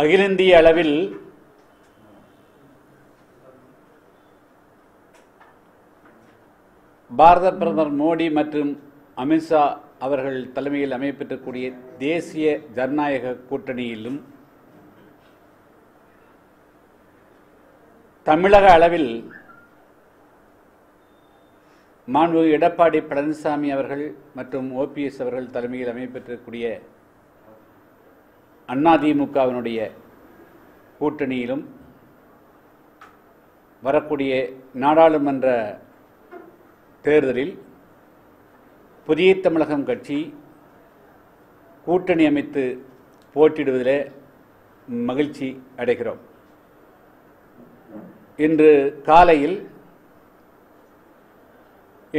அகில இந்திய அளவில் பாரத பிரதமர் மோடி மற்றும் அமித்ஷா அவர்கள் தலைமையில் அமைப்பெற்றக்கூடிய தேசிய ஜனநாயக கூட்டணியிலும் தமிழக அளவில் மாண்பு எடப்பாடி பழனிசாமி அவர்கள் மற்றும் ஓபிஎஸ் அவர்கள் தலைமையில் அமைப்பெற்றக்கூடிய அதிமுகவினுடைய கூட்டணியிலும் வரக்கூடிய நாடாளுமன்ற தேர்தலில் புதிய தமிழகம் கட்சி கூட்டணி அமைத்து போட்டியிடுவதில் மகிழ்ச்சி அடைகிறோம். இன்று காலையில்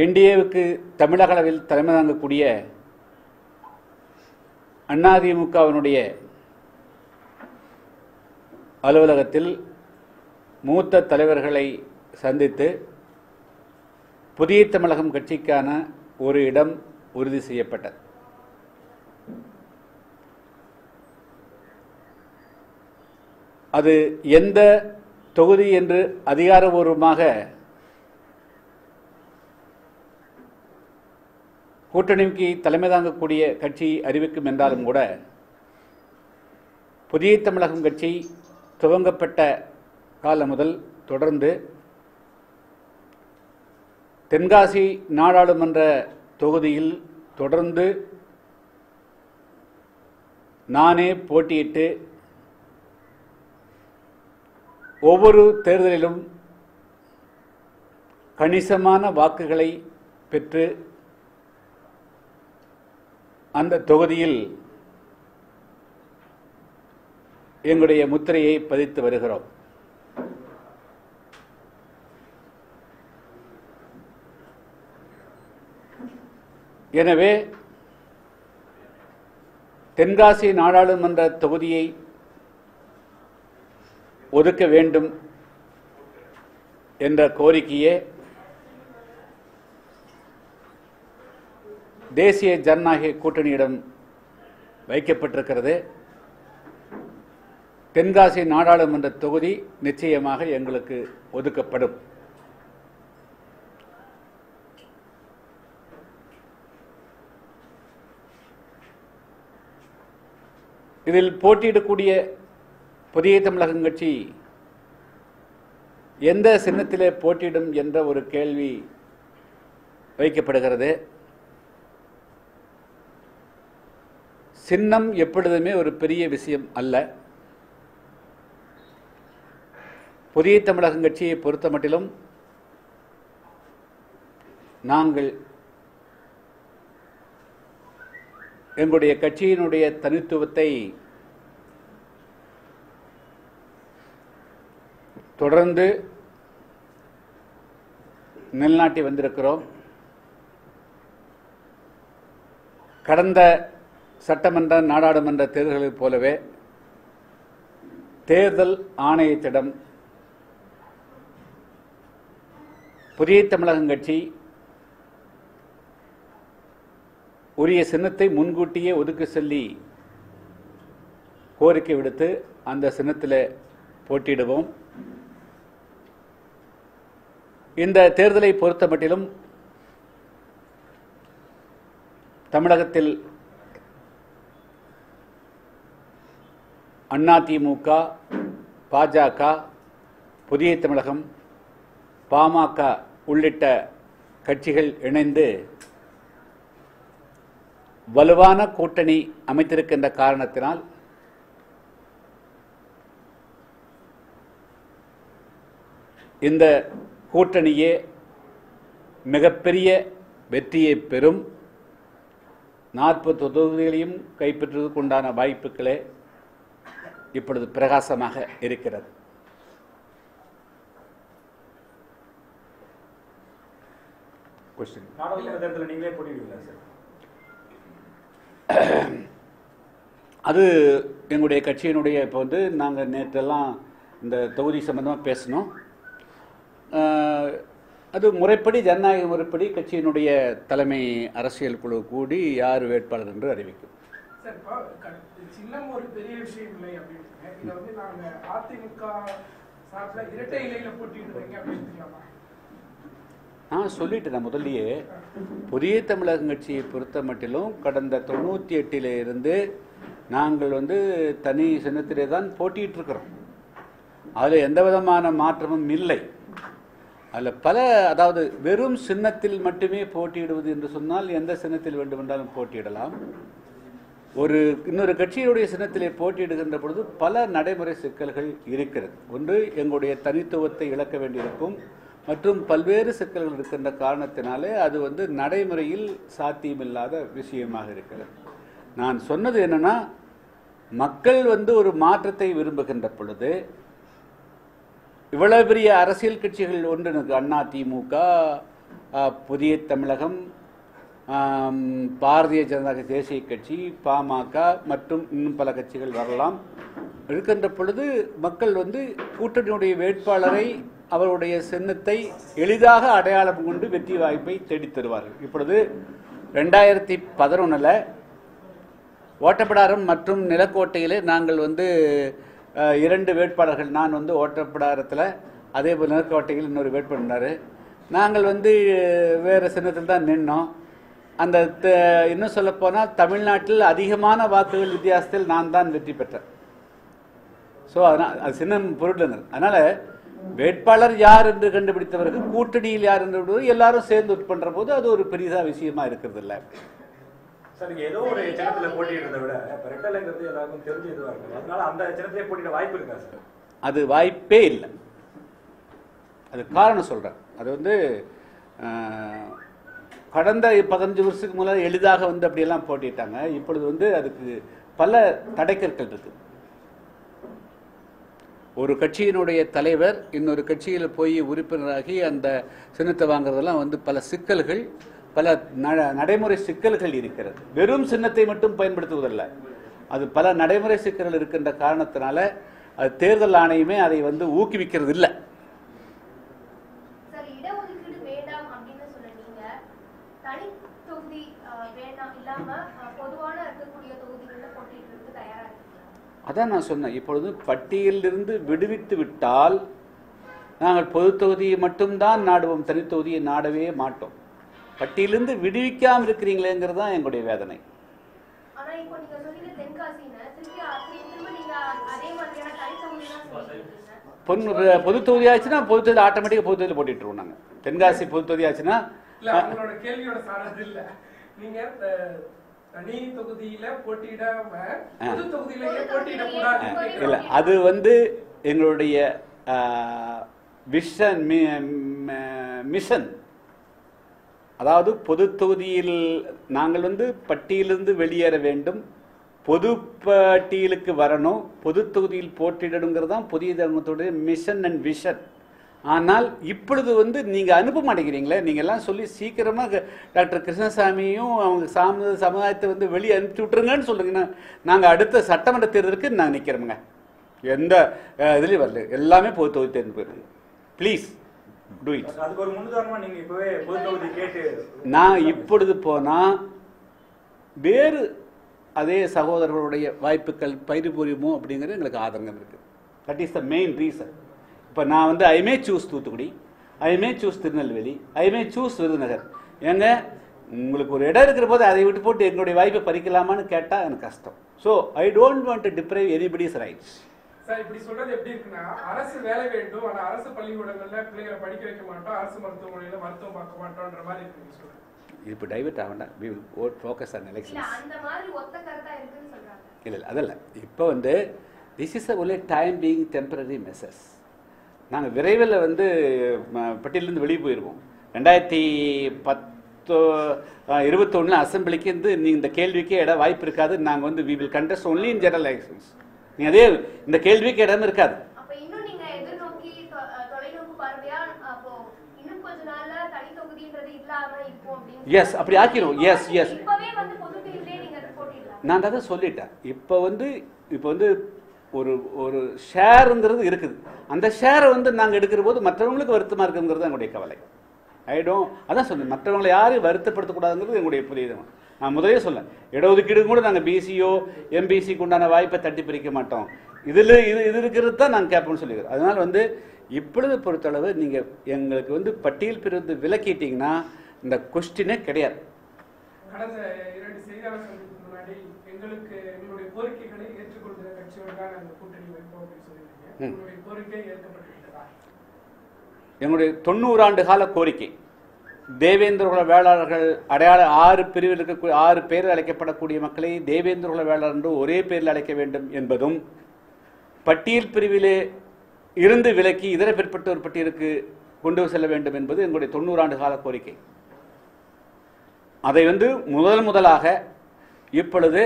என்டிஏவுக்கு தமிழக அளவில் தலைமை தாங்கக்கூடிய அதிமுகவினுடைய அலுவலகத்தில் மூத்த தலைவர்களை சந்தித்து புதிய தமிழகம் கட்சிக்கான ஒரு இடம் உறுதி செய்யப்பட்டது. அது எந்த தொகுதி என்று அதிகாரபூர்வமாக கூட்டணிக்கு தலைமை தாங்கக்கூடிய கட்சி அறிவிக்கும் என்றாலும் கூட புதிய தமிழகம் கட்சி துவங்கப்பட்ட காலம் முதல் தொடர்ந்து தென்காசி நாடாளுமன்ற தொகுதியில் தொடர்ந்து நானே போட்டியிட்டு ஒவ்வொரு தேர்தலிலும் கணிசமான வாக்குகளை பெற்று அந்த தொகுதியில் எங்களுடைய முத்திரையை பதித்து வருகிறோம். எனவே தென்காசி நாடாளுமன்ற தொகுதியை ஒதுக்க வேண்டும் என்ற கோரிக்கையே தேசிய ஜனநாயக கூட்டணியிடம் வைக்கப்பட்டிருக்கிறது. தென்காசி நாடாளுமன்ற தொகுதி நிச்சயமாக எங்களுக்கு ஒதுக்கப்படும். இதில் போட்டியிடக்கூடிய புதிய தமிழகம் கட்சி எந்த சின்னத்திலே போட்டியிடும் என்ற ஒரு கேள்வி வைக்கப்படுகிறது. சின்னம் எப்பொழுதுமே ஒரு பெரிய விஷயம் அல்ல. புதிய தமிழகம் கட்சியை பொறுத்த மட்டிலும் நாங்கள் எங்களுடைய கட்சியினுடைய தனித்துவத்தை தொடர்ந்து நிலநாட்டி வந்திருக்கிறோம். கடந்த சட்டமன்ற நாடாளுமன்ற தேர்தல்களைப் போலவே தேர்தல் ஆணையத்திடம் புதிய தமிழகம் கட்சி உரிய சின்னத்தை முன்கூட்டியே ஒதுக்க சொல்லி கோரிக்கை விடுத்து அந்த சின்னத்தில் போட்டியிடுவோம். இந்த தேர்தலை பொறுத்த மட்டிலும் தமிழகத்தில் அதிமுக பாஜக புதிய தமிழகம் பாமக உள்ளிட்ட கட்சிகள் இணைந்து வலுவான கூட்டணி அமைத்திருக்கின்ற காரணத்தினால் இந்த கூட்டணியே மிகப்பெரிய வெற்றியை பெறும். நாற்பது தொகுதிகளையும் கைப்பற்றுவதற்குண்டான வாய்ப்புகளே இப்பொழுது பிரகாசமாக இருக்கிறது. கொஸ்டின் நீங்களே போட்டிடுவீங்களா சார் அது எங்களுடைய கட்சியினுடைய இப்போ வந்து நாங்கள் நேற்றெல்லாம் இந்த தொகுதி சம்பந்தமாக பேசினோம். அஹ், அது முறைப்படி ஜனநாயக முறைப்படி கட்சியினுடைய தலைமை அரசியல் குழு கூடி யார் வேட்பாளர் என்று அறிவிக்கும். சின்னம் ஒரு பெரிய விஷயம் இல்லை அப்படின்னு இதை வந்து நாங்க அதிமுக சார்பில் இரட்டை இலையில போட்டிடுறீங்க அப்படின்னு எடுத்துக்கலாமா நான் சொல்லிட்டேன் நான் முதல்லயே. புதிய தமிழகம் கட்சியை பொறுத்த மட்டிலும் கடந்த தொண்ணூற்றி எட்டில இருந்து நாங்கள் வந்து தனி சின்னத்திலே தான் போட்டிட்டு இருக்கிறோம் அதில் எந்த விதமான மாற்றமும் இல்லை. அதில் பல அதாவது வெறும் சின்னத்தில் மட்டுமே போட்டியிடுவது என்று சொன்னால் எந்த சின்னத்தில் வேண்டுமென்றாலும் போட்டியிடலாம். ஒரு இன்னொரு கட்சியினுடைய சின்னத்திலே போட்டியிடுகின்ற பொழுது பல நடைமுறை சிக்கல்கள் இருக்கிறது. ஒன்று எங்களுடைய தனித்துவத்தை இழக்க வேண்டியிருக்கும். மற்றும் பல்வேறு சிக்கல்கள் இருக்கின்ற காரணத்தினாலே அது வந்து நடைமுறையில் சாத்தியமில்லாத விஷயமாக இருக்கிறது. நான் சொன்னது என்னன்னா மக்கள் வந்து ஒரு மாற்றத்தை விரும்புகின்ற பொழுது இவ்வளவு பெரிய அரசியல் கட்சிகள் ஒன்று அண்ணா திமுக புதிய தமிழகம் பாரதிய ஜனதா தேசிய கட்சி பாமக மற்றும் இன்னும் பல கட்சிகள் வரலாம். இருக்கின்ற பொழுது மக்கள் வந்து கூட்டணியுடைய வேட்பாளரை அவருடைய சின்னத்தை எளிதாக அடையாளம் கொண்டு வெற்றி வாய்ப்பை தேடித் தருவார்கள். இப்பொழுது ரெண்டாயிரத்தி பதினொன்றில் ஓட்டப்படாரம் மற்றும் நிலக்கோட்டையிலே நாங்கள் வந்து இரண்டு வேட்பாளர்கள். நான் வந்து ஓட்டப்படாரத்தில் அதே போல் நிலக்கோட்டையில் இன்னொரு வேட்பாளர். நாங்கள் வந்து வேறு சின்னத்தில் தான் நின்னோம். அந்த த- இன்னும் சொல்லப்போனால் தமிழ்நாட்டில் அதிகமான வாக்குகள் வித்தியாசத்தில் நான் தான் வெற்றி பெற்றேன். ஸோ அதனால் அது சின்னம் பொருட்கள் அதனால் வேட்பாளர் யார் என்று கண்டுபிடித்தவருக்கு கூட்டணியில் யார் என்று எல்லாரும் சேர்ந்து பண்ணுற போது அது ஒரு பெரிதா விஷயமா இருக்கிறது இல்லை ஏதோ ஒரு சின்னத்துல போட்டியிடுறதை விட இப்ப ரெட்டலைங்கிறது எல்லாருக்கும் தெரிஞ்ச இதுவா இருக்கு. அதனால அந்த சின்னத்திலே போட்டியிட வாய்ப்பு இருக்கா சார்? அது வாய்ப்பே இல்லை. அது காரணம் சொல்கிறேன் அது வந்து கடந்த பதினஞ்சு வருஷத்துக்கு முன்னாடி எளிதாக வந்து அப்படியெல்லாம் போட்டிட்டாங்க. இப்பொழுது வந்து அதுக்கு பல தடைக்கற்கள் இருக்கு. ஒரு கட்சியினுடைய தலைவர் இன்னொரு கட்சியில் போய் உறுப்பினராகி அந்த சின்னத்தை வாங்குறதெல்லாம் வந்து பல சிக்கல்கள் பல ந- நடைமுறை சிக்கல்கள் இருக்கிறது. வெறும் சின்னத்தை மட்டும் பயன்படுத்துவதல்ல. அது பல நடைமுறை சிக்கல்கள் இருக்கின்ற காரணத்தினால அது தேர்தல் ஆணையமே அதை வந்து ஊக்குவிக்கிறது இல்லை சார் இடஒதுக்கீடு வேண்டாம் அப்படின்னு சொன்ன நீங்க தனி தொகுதி அஹ், வேண்டாம் இல்லாம அஹ், பொதுவான இருக்கக்கூடிய தொகுதிகள்ல போட்டியிடுறதுக்கு தயாரா இருக்கீங்களா அதான் நான் சொன்னேன். இப்பொழுது பட்டியலிலிருந்து விடுவித்து விட்டால் நாங்கள் பொது தொகுதியை மட்டும்தான் நாடுவோம். தனி தொகுதியை நாடவே மாட்டோம். பட்டியலிருந்து விடுவிக்காமல் இருக்கிறீங்களேங்கிறது தான் எங்களுடைய வேதனை. பொண்ணு பொது தொகுதி ஆச்சுன்னா பொது தொகுதி ஆட்டோமேட்டிக்காக பொது தொகுதியில் போட்டிட்டுருவோம் நாங்கள் தென்காசி பொது தொகுதி ஆச்சுன்னா கேள்வியோட சாரது இல்ல. தனி தொகுதியில போட்டியிட இல்லை. அது வந்து எங்களுடைய விஷன் மிஷன் அதாவது பொது தொகுதியில் நாங்கள் வந்து பட்டியலிருந்து வெளியேற வேண்டும். பொது பட்டியலுக்கு வரணும். பொது தொகுதியில் போட்டியிடணுங்கிறது தான் புதிய தர்மத்துடைய மிஷன் அண்ட் விஷன் ஆனால் இப்பொழுது வந்து நீங்கள் அனுப்ப மாட்டேங்கிறீங்களே நீங்கள் எல்லாம் சொல்லி சீக்கிரமாக டாக்டர் கிருஷ்ணசாமியும் அவங்க சாம சமுதாயத்தை வந்து வெளியே அனுப்பிச்சி விட்டுருங்கன்னு சொல்லுங்கன்னா நாங்கள் அடுத்த சட்டமன்ற தேர்தலுக்கு நாங்கள் நிற்கிறோமுங்க எந்த இதுலயும் வரல. எல்லாமே பொது தொகுதி தேர்ந்து போயிருங்க ப்ளீஸ் டூ இட் நான் இப்பொழுது போனால் வேறு அதே சகோதரர்களுடைய வாய்ப்புகள் பயிர்புரியுமோ அப்படிங்கிறது எங்களுக்கு ஆதங்கம் இருக்குது that is the main reason இப்போ நான் வந்து I may choose Thoothukudi I may choose Tirunelveli I may choose Virudhunagar. ஏங்க உங்களுக்கு ஒரு இடம் இருக்கிற போது அதை விட்டு போட்டு எங்களுடைய வாய்ப்பை பறிக்கலாமான்னு கேட்டால் எனக்கு கஷ்டம். So I don't want to deprive anybody's rights sir இப்படி சொல்றது எப்படி இருக்குன்னா அரசு வேலை வேண்டும் ஆனா அரசு பள்ளிக்கூடங்கள்ல பிள்ளைகளை படிக்க வைக்க மாட்டோம் அரசு மருத்துவமனையில மருத்துவம் பார்க்க மாட்டோம்ன்ற மாதிரி இருக்கு சொல்றது. இப்போ டைவர்ட் ஆக வேண்டாம். We will ought focus on இல்ல எலெக்ஷன்ஸ் அந்த மாதிரி ஒத்த கருத்தா இருக்குன்னு சொல்றாங்க. இல்லை இல்லை அதல்ல. இப்போ வந்து this is a only time being temporary measures நாங்கள் விரைவில் வந்து பட்டியலிருந்து வெளியே போயிடுவோம் ரெண்டாயிரத்தி பத்தோ இருபத்தொன்னில் அசம்பிளிக்கு வந்து நீ இந்த கேள்விக்கே இடம் வாய்ப்பு இருக்காது. நாங்கள் வந்து we will contest only in general elections நீங்கள் அதே இந்த கேள்விக்கு இடம் இருக்காது. தனி Yes, அப்படி பிரிவிலே நீங்க போட்டிடலாம். நான் அதை சொல்லிட்டேன். இப்போ வந்து இப்போ வந்து ஒரு ஒரு ஷேருங்கிறது இருக்குது. அந்த ஷேரை வந்து நாங்கள் எடுக்கிற போது மற்றவங்களுக்கு வருத்தமாக இருக்குங்கிறது எங்களுடைய கவலை. ஆகிடும் அதான் சொன்னேன் மற்றவங்களை யாரையும் வருத்தப்படுத்தக்கூடாதுங்கிறது எங்களுடைய புரியுது நான் முதலே சொல்லேன் இடஒதுக்கீடு கூட நாங்கள் பிசியோ எம்பிசிக்கு உண்டான வாய்ப்பை தட்டி பிரிக்க மாட்டோம். இதில் இது இது இருக்கிறது தான் நாங்கள் கேட்போம்னு சொல்லிக்கிறோம் அதனால் வந்து இப்பொழுது பொறுத்தளவு நீங்கள் எங்களுக்கு வந்து பட்டியல் பிரிவு விலக்கிட்டீங்கன்னா இந்த கொஸ்டினே கிடையாது. கடந்த இரண்டு செய்தியாளர் முன்னாடி எங்களுக்கு எங்களுடைய கோரிக்கைகளை ஏற்றுக்கொள்கிற கட்சியோடு தான் அந்த கூட்டணி வைப்போம் அப்படின்னு. உங்களுடைய கோரிக்கை ஏற்கப்பட்டிருக்கிறதா எங்களுடைய தொண்ணூறு ஆண்டு கால கோரிக்கை. தேவேந்திர குல வேளாளர்கள் அடையாள ஆறு பிரிவில் இருக்கக்கூடிய ஆறு பேரில் அழைக்கப்படக்கூடிய மக்களை தேவேந்திர குல வேளாளர் என்று ஒரே பேரில் அழைக்க வேண்டும் என்பதும் பட்டியல் பிரிவிலே இருந்து விலக்கி இதர பிற்பட்டோர் பட்டியலுக்கு கொண்டு செல்ல வேண்டும் என்பது எங்களுடைய தொண்ணூறு ஆண்டு கால கோரிக்கை. அதை வந்து முதல் முதலாக இப்பொழுது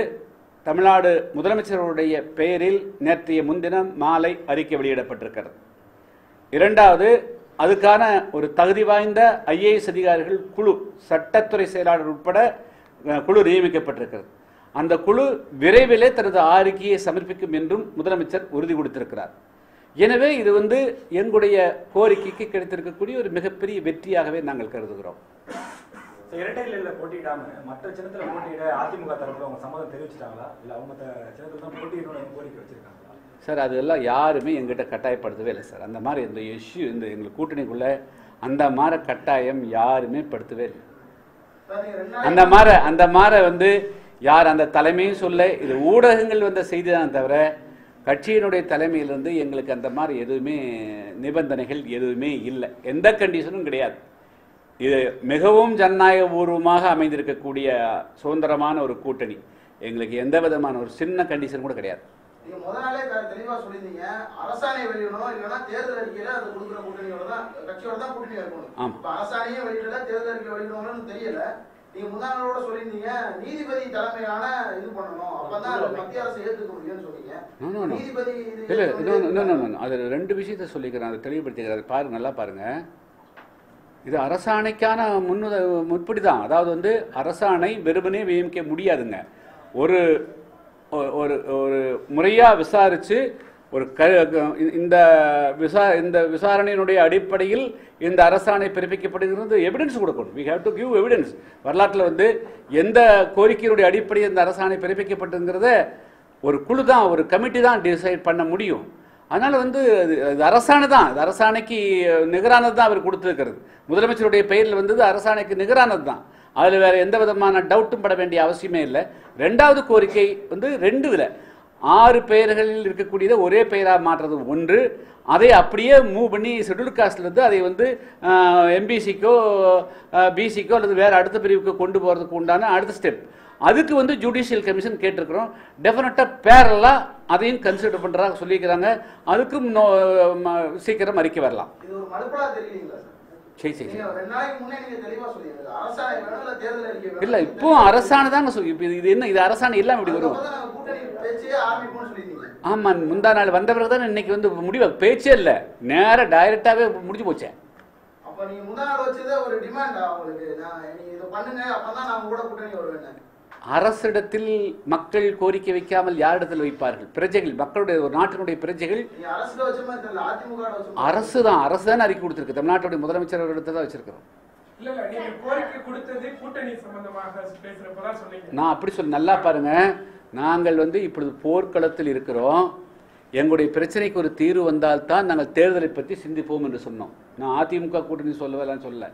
தமிழ்நாடு முதலமைச்சருடைய பெயரில் நேற்றைய முன்தினம் மாலை அறிக்கை வெளியிடப்பட்டிருக்கிறது. இரண்டாவது அதுக்கான ஒரு தகுதி வாய்ந்த ஐஏஎஸ் அதிகாரிகள் குழு சட்டத்துறை செயலாளர் உட்பட குழு நியமிக்கப்பட்டிருக்கிறது. அந்த குழு விரைவிலே தனது அறிக்கையை சமர்ப்பிக்கும் என்றும் முதலமைச்சர் உறுதி கொடுத்திருக்கிறார். எனவே இது வந்து எங்களுடைய கோரிக்கைக்கு கிடைத்திருக்கக்கூடிய ஒரு மிகப்பெரிய வெற்றியாகவே நாங்கள் கருதுகிறோம். இரட்டை இலையில போட்டியிடாம மற்ற சின்னத்துல போட்டியிட அதிமுக தரப்புல அவங்க சம்மதம் தெரிவிச்சிட்டாங்களா? இல்ல அவங்க சின்னத்துல தான் போட்டியிடணும் கோரிக்கை வச்சிருக்காங்களா? சார் அதெல்லாம் யாருமே எங்கிட்ட கட்டாயப்படுத்தவே இல்லை சார். அந்த மாதிரி இந்த இஷ்யூ இந்த எங்களுக்கு கூட்டணிக்குள்ள அந்த மாதிரி கட்டாயம் யாருமே படுத்தவே இல்லை. அந்த மாதிரி அந்த மாதிரி வந்து யார் அந்த தலைமையும் சொல்ல இது ஊடகங்கள் வந்த செய்தி தான் தவிர கட்சியினுடைய தலைமையிலிருந்து எங்களுக்கு அந்த மாதிரி எதுவுமே நிபந்தனைகள் எதுவுமே இல்லை. எந்த கண்டிஷனும் கிடையாது. இது மிகவும் ஜனநாயக பூர்வமாக அமைந்திருக்கக்கூடிய சுதந்திரமான ஒரு கூட்டணி. எங்களுக்கு எந்த விதமான ஒரு சின்ன கண்டிஷன் கூட கிடையாது. அது ரெண்டு விஷயத்த சொல்லிக்கிறேன் அதை தெளிவுபடுத்திக்கிறேன் பாருங்க நல்லா பாருங்க. இது அரசாணைக்கான முன்னுத முற்படி தான் அதாவது வந்து அரசாணை வெறுமனே விமிக்க முடியாதுங்க. ஒரு ஒரு ஒரு முறையாக விசாரித்து ஒரு க இந்த விசா இந்த விசாரணையினுடைய அடிப்படையில் இந்த அரசாணை பிறப்பிக்கப்படுகிறது. எவிடன்ஸ் கொடுக்கணும். We have to give evidence வரலாற்றில் வந்து எந்த கோரிக்கையினுடைய அடிப்படையில் இந்த அரசாணை பிறப்பிக்கப்பட்டுங்கிறத ஒரு குழு தான் ஒரு கமிட்டி தான் டிசைட் பண்ண முடியும். அதனால் வந்து அது அரசாணை தான். அது அரசாணைக்கு நிகரானது தான் அவர் கொடுத்துருக்கிறது. முதலமைச்சருடைய பெயரில் வந்தது அரசாணைக்கு நிகரானது தான். அதில் வேறு எந்த விதமான டவுட்டும் பட வேண்டிய அவசியமே இல்லை. ரெண்டாவது கோரிக்கை வந்து ரெண்டு இதில் ஆறு பெயர்களில் இருக்கக்கூடியதை ஒரே பெயராக மாற்றுறது ஒன்று. அதை அப்படியே மூவ் பண்ணி ஷெட்யூல் காஸ்ட்லேருந்து அதை வந்து எம்பிசிக்கோ பிசிக்கோ அல்லது வேறு அடுத்த பிரிவுக்கு கொண்டு போகிறதுக்கு உண்டான அடுத்த ஸ்டெப் அதுக்கு வந்து ஜுடிஷியல் கமிஷன் கேட்டிருக்கிறோம். டெஃபினட்டாக பேரலாக அதையும் கன்சிடர் பண்ணுறதா சொல்லியிருக்கிறாங்க. அதுக்கும் நோ ம- சீக்கிரம் அறிக்கை வரலாம். சார்? சரி இல்ல இப்போ அரசாணை தாங்க இது என்ன இது அரசாணை இல்லாமல் இப்படி வரும். தான் ஆமாம் முந்தா நாள் வந்த பிறகு தான் இன்னைக்கு வந்து முடிவு. பேச்சே இல்லை. நேராக டைரெக்டாகவே முடிஞ்சு போச்சேன் அப்ப நீங்க முந்தா நாள் வச்சதே ஒரு டிமாண்ட் அவங்களுக்கு நான் பண்ணுங்க அப்பதான் நான் உங்க கூட கூட்டணி வருவேன் அரசிடத்தில் மக்கள் கோரிக்கை வைக்காமல் யாரிடத்தில் வைப்பார்கள்? பிரஜைகள் மக்களுடைய ஒரு நாட்டினுடைய பிரஜைகள். அரசு தான் அரசு தான் அறிக்கை கொடுத்துருக்கு. தமிழ்நாட்டுடைய முதலமைச்சர் இடத்தை தான் வச்சிருக்கிறோம். இல்ல இல்ல நீங்க கோரிக்கை கொடுத்தது கூட்டணி சம்பந்தமாக பேசுறப்பதான் சொன்னீங்க. நான் அப்படி சொல்லி நல்லா பாருங்க. நாங்கள் வந்து இப்பொழுது போர்க்களத்தில் இருக்கிறோம். எங்களுடைய பிரச்சனைக்கு ஒரு தீர்வு வந்தால்தான் நாங்கள் தேர்தலை பற்றி சிந்திப்போம் என்று சொன்னோம். நான் அதிமுக கூட்டணி சொல்லலாம் சொல்ல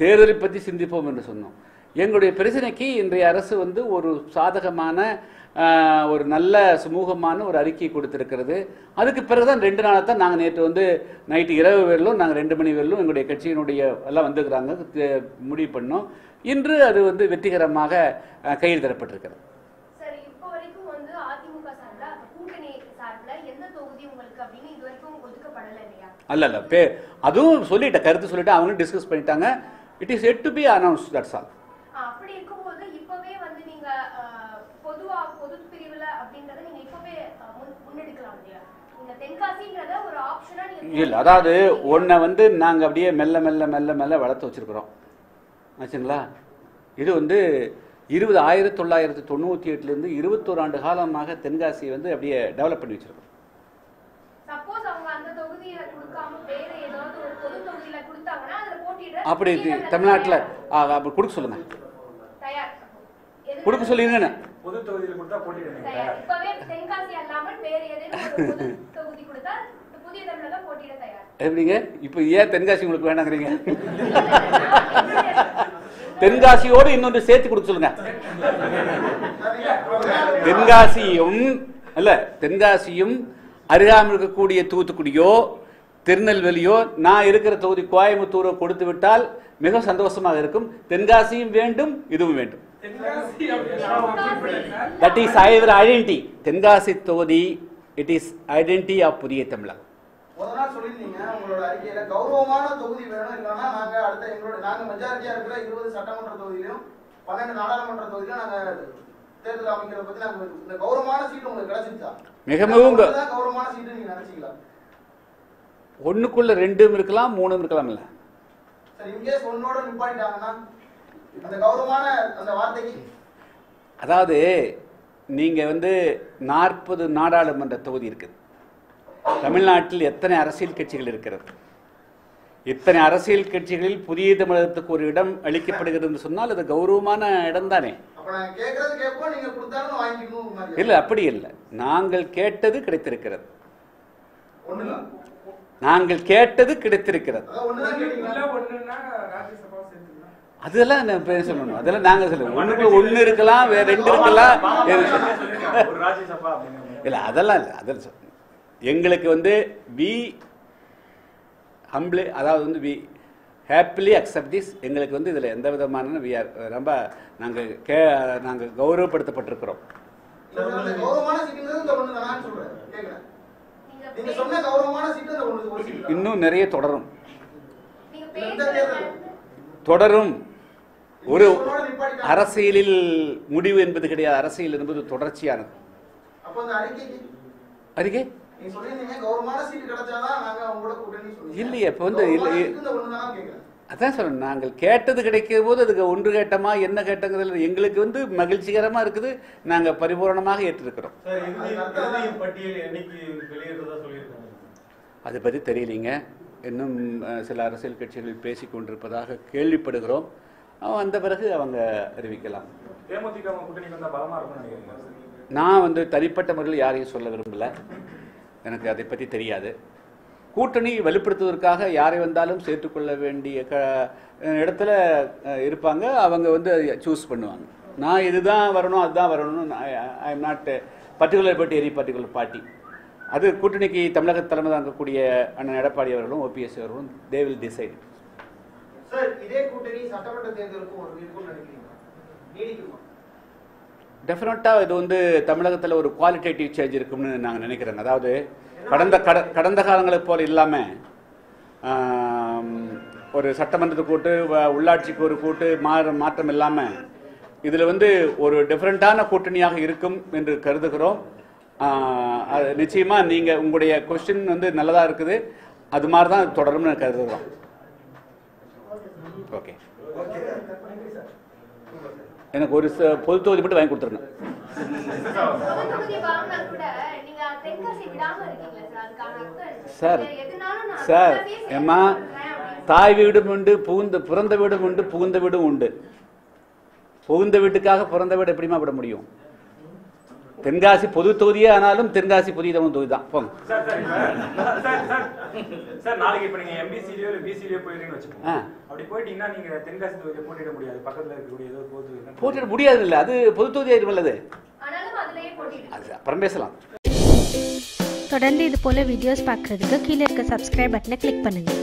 தேர்தலை பற்றி சிந்திப்போம் என்று சொன்னோம். எங்களுடைய பிரச்சனைக்கு இன்றைய அரசு வந்து ஒரு சாதகமான ஒரு நல்ல சுமூகமான ஒரு அறிக்கை கொடுத்திருக்கிறது. அதுக்கு பிறகுதான் ரெண்டு நாளாக தான் நாங்கள் நேற்று வந்து நைட்டு இரவு வேலும் நாங்கள் ரெண்டு மணி வேலும் எங்களுடைய கட்சியினுடைய எல்லாம் வந்துக்கிறாங்க. முடிவு பண்ணோம். இன்று அது வந்து வெற்றிகரமாக ஒதுக்கப்படலை இல்லையா? அல்ல அல்ல பே அதுவும் சொல்லிட்டேன் கருத்து சொல்லிட்டு அவங்களும் டிஸ்கஸ் பண்ணிட்டாங்க. It is yet to be announce that's all ah, அப்படி இருக்கும்போது இப்பவே வந்து நீங்க அஹ், பொதுவா பொது பிரிவுல அப்படின்றத நீங்க இப்பவே அஹ், முன்- முன்னெடுக்கலாம் இல்லையா நீங்க தென்காசிங்கிறத ஒரு ஆப்ஷனா நீங்க இல்லை அதாவது ஒன்றை வந்து நாங்கள் அப்படியே மெல்ல மெல்ல மெல்ல மெல்ல வளர்த்து வச்சிருக்கிறோம். ஆச்சுங்களா? இது வந்து இருபது ஆயிரத்தி தொள்ளாயிரத்தி தொண்ணூற்றி எட்டுலேருந்து இருபத்தோரு ஆண்டு காலமாக தென்காசியை வந்து அப்படியே டெவலப் பண்ணி வச்சிருக்கோம் சப்போஸ் அவங்க அந்த தொகுதியில கொடுக்காம வேற ஏதாவது ஒரு பொது தொகுதியில கொடுத்தாங்கன்னா அதுல போட்டியிட அப்படி தமிழ்நாட்டில் தயார். அப்படி கொடுக்க எது? கொடுக்க சொல்லிருங்க பொது தொகுதியில் கொடுத்தா போட்டியிடுங்க தயார். இப்பவே தென்காசி அல்லாமல் வேறு ஏதேனும் ஒரு பொது தொகுதி கொடுத்தா புதிய தமிழகம் போட்டியிட தயார் எப்படிங்க? இப்போ ஏன் தென்காசி உங்களுக்கு வேணாங்கிறீங்க? தென்காசியோடு இன்னொன்று சேர்த்து கொடுக்க சொல்லுங்க. தென்காசியும் அல்ல தென்காசியும் அருகாமல் இருக்கக்கூடிய தூத்துக்குடியோ திருநெல்வேலியோ நான் இருக்கிற தொகுதி கோயம்புத்தூரோ கொடுத்து விட்டால் மிக சந்தோஷமாக இருக்கும். தென்காசியும் வேண்டும் இதுவும் வேண்டும். That is our identity Tenkasi தொகுதி இட் இஸ் ஐடென்டி ஆஃப் புதிய தமிழகம் முத நாள் சொல்லியிருந்தீங்க உங்களோட அறிக்கையில கௌரவமான தொகுதி வேணும். இல்லைன்னா நாங்க அடுத்த எங்களோட நாங்க மெஜாரிட்டியா இருக்கிற இருபது சட்டமன்ற தொகுதியிலும் பன்னெண்டு நாடாளுமன்ற தொகுதியிலும் நாங்க தேர்தல் அமைக்கிறத பத்தி நாங்க இந்த கௌரவமான சீட்டு உங்களுக்கு கிடைச்சிருச்சா? மிக மிகவும் கௌரவமான சீட்டு நீங்க நினைச்சீங்களா? ஒண்ணுக்குள்ள ரெண்டும் இருக்கலாம் மூணும் இருக்கலாம் இல்ல. சரி இன்கேஸ் ஒன்னோட நிப்பாட்டிட்டாங்கன்னா அந்த கௌரவமான அந்த வார்த்தைக்கு அதாவது நீங்க வந்து நாற்பது நாடாளுமன்ற தொகுதி இருக்குது தமிழ்நாட்டில் எத்தனை அரசியல் கட்சிகள் இருக்கிறது? இத்தனை அரசியல் கட்சிகளில் புதிய தமிழகத்துக்கு ஒரு இடம் அளிக்கப்படுகிறது என்று சொன்னால் அது கௌரவமான இடம் தானே இல்லை அப்படி இல்லை. நாங்கள் கேட்டது கிடைத்திருக்கிறது. நாங்கள் கேட்டது கிடைத்திருக்கிறது. அதெல்லாம் நான் பேச சொல்லணும் அதெல்லாம் நாங்கள் சொல்லுவோம். ஒண்ணுக்குள்ள ஒன்று இருக்கலாம் வேற ரெண்டு இருக்கலாம். இல்லை அதெல்லாம் இல்லை. அதெல்லாம் எங்களுக்கு வந்து வி ஹம்பிளி அதாவது வந்து வி ஹாப்பிலி அக்செப்ட் திஸ் எங்களுக்கு வந்து இதில் எந்த விதமான வி ஆர் ரொம்ப நாங்கள் கே நாங்கள் கௌரவப்படுத்தப்பட்டிருக்கிறோம். இன்னும் நிறைய தொடரும். தொடரும். ஒரு. அரசியலில் முடிவு என்பது கிடையாது. அரசியல் என்பது தொடர்ச்சியானது. அப்ப அந்த அறிக்கைக்கு அறிக்கை? நீங்க நாங்க இல்லையே, இப்ப வந்து அதான் சொல்றேன் நாங்கள் கேட்டது கிடைக்கும் போது அதுக்கு ஒன்று கேட்டமா என்ன கேட்டங்கிறதுல எங்களுக்கு வந்து மகிழ்ச்சிகரமா இருக்குது நாங்கள் பரிபூரணமாக ஏற்றிருக்கிறோம். அதை பற்றி தெரியலீங்க. இன்னும் சில அரசியல் கட்சிகள் பேசிக் கொண்டிருப்பதாக கேள்விப்படுகிறோம். வந்த பிறகு அவங்க அறிவிக்கலாம். நான் வந்து தனிப்பட்ட முறையில் யாரையும் சொல்ல விரும்பல. எனக்கு அதை பற்றி தெரியாது. கூட்டணி வலுப்படுத்துவதற்காக யாரை வந்தாலும் சேர்த்துக்கொள்ள வேண்டிய க இடத்துல இருப்பாங்க. அவங்க வந்து சூஸ் பண்ணுவாங்க. நான் இதுதான் வரணும் அதுதான் வரணும்னு I am not particular but any particular party அது கூட்டணிக்கு தமிழக தலைமை தாங்கக்கூடிய அண்ணன் எடப்பாடி அவர்களும் ஓபிஎஸ் அவர்களும் தே வில் டிசைட் சார் இதே கூட்டணி சட்டமன்ற தேர்தலுக்கும் ஒரு நீடிக்குமா? டெஃபினட்டாக இது வந்து தமிழகத்தில் ஒரு குவாலிட்டேட்டிவ் சேஞ்ச் இருக்கும்னு நாங்கள் நினைக்கிறோங்க அதாவது கடந்த கட கடந்த காலங்களைப் போல இல்லாமல் ஒரு சட்டமன்றத்துக்கு கூட்டு உள்ளாட்சிக்கு ஒரு கூட்டு மாற மாற்றம் இல்லாமல் இதில் வந்து ஒரு டிஃப்ரெண்ட்டான கூட்டணியாக இருக்கும் என்று கருதுகிறோம். நிச்சயமாக நீங்கள் உங்களுடைய கொஸ்டின் வந்து நல்லதாக இருக்குது. அது மாதிரி தான் தொடரும்னு கருதுகிறோம். ஓகே எனக்கு ஒரு பொது தொகுதி மட்டும் வாங்கி கொடுத்துருங்க. சார்? சார் அப்படின்னு தாய் வீடும் உண்டு புகுந்த பிறந்த வீடும் உண்டு புகுந்த வீடும் உண்டு. புகுந்த வீட்டுக்காக பிறந்த வீடு எப்படிமா விட முடியும்? தென்காசி பொது தொகுதியே ஆனாலும் தென்காசி புதிய தமிழ் தொகுதி தான். போங்க. சார் சார் இப்ப- சார் சார் சார் நாளைக்கு இப்ப நீங்க எம்பிசிலியோ இல்ல பிசிலியோ போயிருக்கீங்கன்னு வச்சுக்கோங்க. ஆ. அப்படி போயிட்டீங்கன்னா நீங்க தென்காசி தொகுதியை போட்டியிட முடியாது. பக்கத்துல இருக்கக்கூடிய ஏதோ பொது போட்டிட முடியாது இல்லை அது பொது தொகுதி ஆயிருமில்லது ஆனாலும் அதுலயே போட்டிட்டு அது அப்புறம் பேசலாம். தொடர்ந்து இது போல வீடியோஸ் பார்க்குறதுக்கு கீழே இருக்க சப்ஸ்கிரைப் பட்டனை கிளிக் பண்ணுங்கள்